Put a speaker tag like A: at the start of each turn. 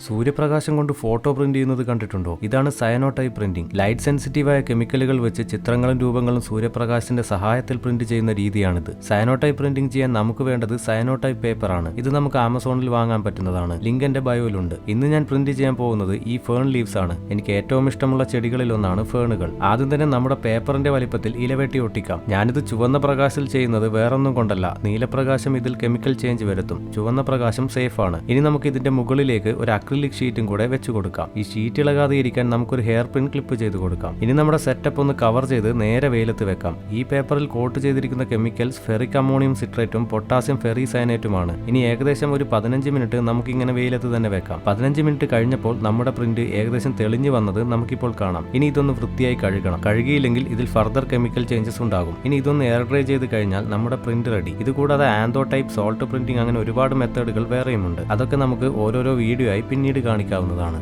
A: സൂര്യപ്രകാശം കൊണ്ട് photo print ചെയ്യുന്നത് കണ്ടിട്ടുണ്ടോ? ഇതാണ് സയനോടൈപ്പ് പ്രിന്റിംഗ്. ലൈറ്റ് സെൻസിറ്റീവായ കെമിക്കലുകൾ വെച്ച് ചിത്രങ്ങളും രൂപങ്ങളും സൂര്യപ്രകാശത്തിന്റെ സഹായത്തിൽ പ്രിന്റ് ചെയ്യുന്ന രീതിയാണിത്. സയനോടൈപ്പ് പ്രിന്റിംഗ് ചെയ്യാൻ നമുക്ക് വേണ്ടത് സയനോടൈപ്പ് പേപ്പർ ആണ്. ഇത് നമുക്ക് ആമസോണിൽ വാങ്ങാൻ പറ്റുന്നതാണ്. ലിങ്ക് എന്റെ ബയോയിലുണ്ട്. ഇന്ന് ഞാൻ പ്രിന്റ് ചെയ്യാൻ പോകുന്നത് ഈ ഫേൺ ലീവ്സ് ആണ്. എനിക്ക് ഏറ്റവും ഇഷ്ടമുള്ള ചെടികളിൽ ഒന്നാണ് ഫേണുകൾ. ആദ്യം തന്നെ നമ്മുടെ പേപ്പറിന്റെ വലിപ്പത്തിൽ ഇലവെട്ടി ഒട്ടിക്കാം. ഞാനിത് ചുവന്ന പ്രകാശത്തിൽ ചെയ്യുന്നത് വേറൊന്നും കൊണ്ടല്ല. നീലപ്രകാശം ഇതിൽ കെമിക്കൽ ചേഞ്ച് വരുത്തും. ചുവന്ന പ്രകാശം സേഫ് ആണ് ഇനി നമുക്ക് ഇതിന്റെ മുകളിലേക്ക് ഒരു അക്രിലിക് ഷീറ്റും കൂടെ വെച്ച് കൊടുക്കാം. ഈ ഷീറ്റ് ഇളകാതെ ഇരിക്കാൻ നമുക്കൊരു ഹെയർ പിൻ ക്ലിപ്പ് ചെയ്ത് കൊടുക്കാം. ഇനി നമ്മുടെ സെറ്റപ്പ് ഒന്ന് കവർ ചെയ്ത് നേരെ വെയിലത്ത് വെക്കാം. ഈ പേപ്പറിൽ കോട്ട് ചെയ്തിരിക്കുന്ന കെമിക്കൽസ് ഫെറിക് അമോണിയം സിട്രേറ്റും പൊട്ടാസ്യം ഫെറി സയനേറ്റുമാണ് ഇനി ഏകദേശം ഒരു പതിനഞ്ച് മിനിറ്റ് നമുക്ക് ഇങ്ങനെ വെയിലത്ത് തന്നെ വെക്കാം. പതിനഞ്ച് മിനിറ്റ് കഴിഞ്ഞപ്പോൾ നമ്മുടെ പ്രിന്റ് ഏകദേശം തെളിഞ്ഞു വന്നത് നമുക്കിപ്പോൾ കാണാം. ഇനി ഇതൊന്ന് വൃത്തിയായി കഴുകണം. കഴുകിയില്ലെങ്കിൽ ഇതിൽ ഫർദർ കെമിക്കൽ ചേഞ്ചസ് ഉണ്ടാകും. ഇനി ഇതൊന്ന് എയർ ഡ്രൈ ചെയ്ത് കഴിഞ്ഞാൽ നമ്മുടെ പ്രിന്റ് റെഡി ഇത് കൂടാതെ ആന്തോ ടൈപ്പ് സോൾട്ട് പ്രിന്റിംഗ് അങ്ങനെ ഒരുപാട് മെത്തേഡുകൾ വേറെയുമുണ്ട്. അതൊക്കെ നമുക്ക് ഓരോരോ വീഡിയോ ആയി പിന്നീട് കാണിക്കാവുന്നതാണ്.